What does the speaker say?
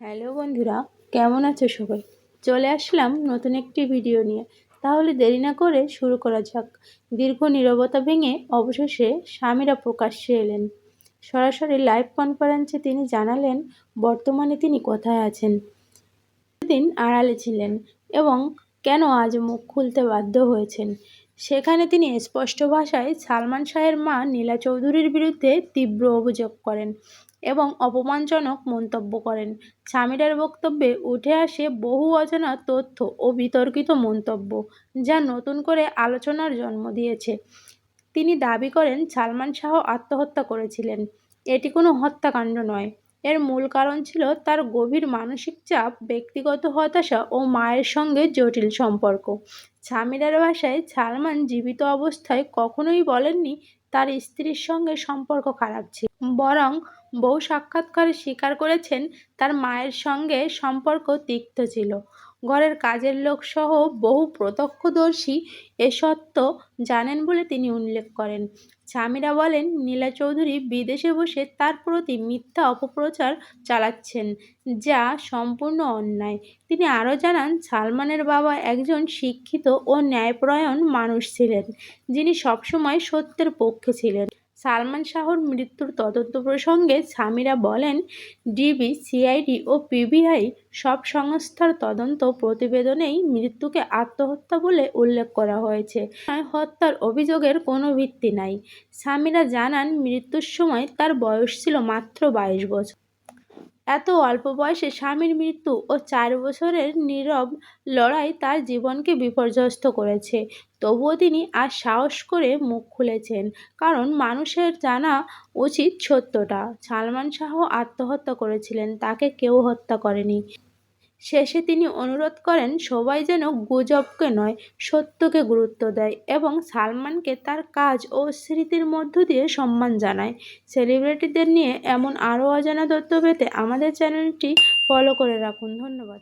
Hello বন্ধুরা, কেমন আছো সবাই? চলে আসলাম নতুন একটি ভিডিও নিয়ে। তাহলে দেরি না করে শুরু করা যাক। দীর্ঘ নীরবতা ভেঙে অবশেষে স্বামীরা প্রকাশ্যে এলেন। সরাসরি লাইভ কনফারেন্সে তিনি জানালেন, বর্তমানে তিনি কোথায় আছেন। দিন আড়ালে ছিলেন এবং কেন আজ মুখ খুলতে বাধ্য হয়েছেন? সেখানে তিনি স্পষ্ট ভাষায় সালমান শাহের মা নীলা চৌধুরীর বিরুদ্ধে তীব্র অভিযোগ করেন। এবং অপমানজনক মন্তব্য করেন। স্বামীরার বক্তব্যে উঠে আসে বহু অজানা তথ্য ও বিতর্কিত মন্তব্য যা নতুন করে আলোচনার জন্ম দিয়েছে। তিনি দাবি করেন, সালমান শাহ আত্মহত্যা করেছিলেন। এটি কোনো হত্যাকাণ্ড নয়। এর মূল কারণ ছিল তার গভীর মানসিক চাপ, ব্যক্তিগত হতাশা ও মায়ের সঙ্গে জটিল সম্পর্ক। স্বামীরার ভাষায় সালমান জীবিত অবস্থায় কখনোই বলেননি তার স্ত্রীর সঙ্গে সম্পর্ক খারাপ ছিল। বরং বউ সাক্ষাৎকারে স্বীকার করেছেন তার মায়ের সঙ্গে সম্পর্ক তিক্ত ছিল। ঘরের কাজের লোকসহ বহু প্রত্যক্ষদর্শী এ সত্য জানেন বলে তিনি উল্লেখ করেন। স্বামীরা বলেন, নীলা চৌধুরী বিদেশে বসে তার প্রতি মিথ্যা অপপ্রচার চালাচ্ছেন, যা সম্পূর্ণ অন্যায়। তিনি আরও জানান, সালমানের বাবা একজন শিক্ষিত ও ন্যায়পরায়ণ মানুষ ছিলেন, যিনি সবসময় সত্যের পক্ষে ছিলেন। সালমান শাহর মৃত্যুর তদন্ত প্রসঙ্গে স্বামীরা বলেন, ডিবি, সিআইডি ও পিবিআই সব সংস্থার তদন্ত প্রতিবেদনেই মৃত্যুকে আত্মহত্যা বলে উল্লেখ করা হয়েছে। হত্যার অভিযোগের কোনো ভিত্তি নাই। স্বামীরা জানান, মৃত্যুর সময় তার বয়স ছিল মাত্র বাইশ বছর। এত অল্প বয়সে স্বামীর মৃত্যু ও চার বছরের নীরব লড়াই তার জীবনকে বিপর্যস্ত করেছে। তবুও তিনি আর সাহস করে মুখ খুলেছেন, কারণ মানুষের জানা উচিত সত্যটা। সালমান শাহ আত্মহত্যা করেছিলেন, তাকে কেউ হত্যা করেনি। শেষে তিনি অনুরোধ করেন, সবাই যেন গুজবকে নয়, সত্যকে গুরুত্ব দেয় এবং সালমানকে তার কাজ ও স্মৃতির মধ্য দিয়ে সম্মান জানায়। সেলিব্রিটিদের নিয়ে এমন আরও অজানা তথ্য পেতে আমাদের চ্যানেলটি ফলো করে রাখুন। ধন্যবাদ।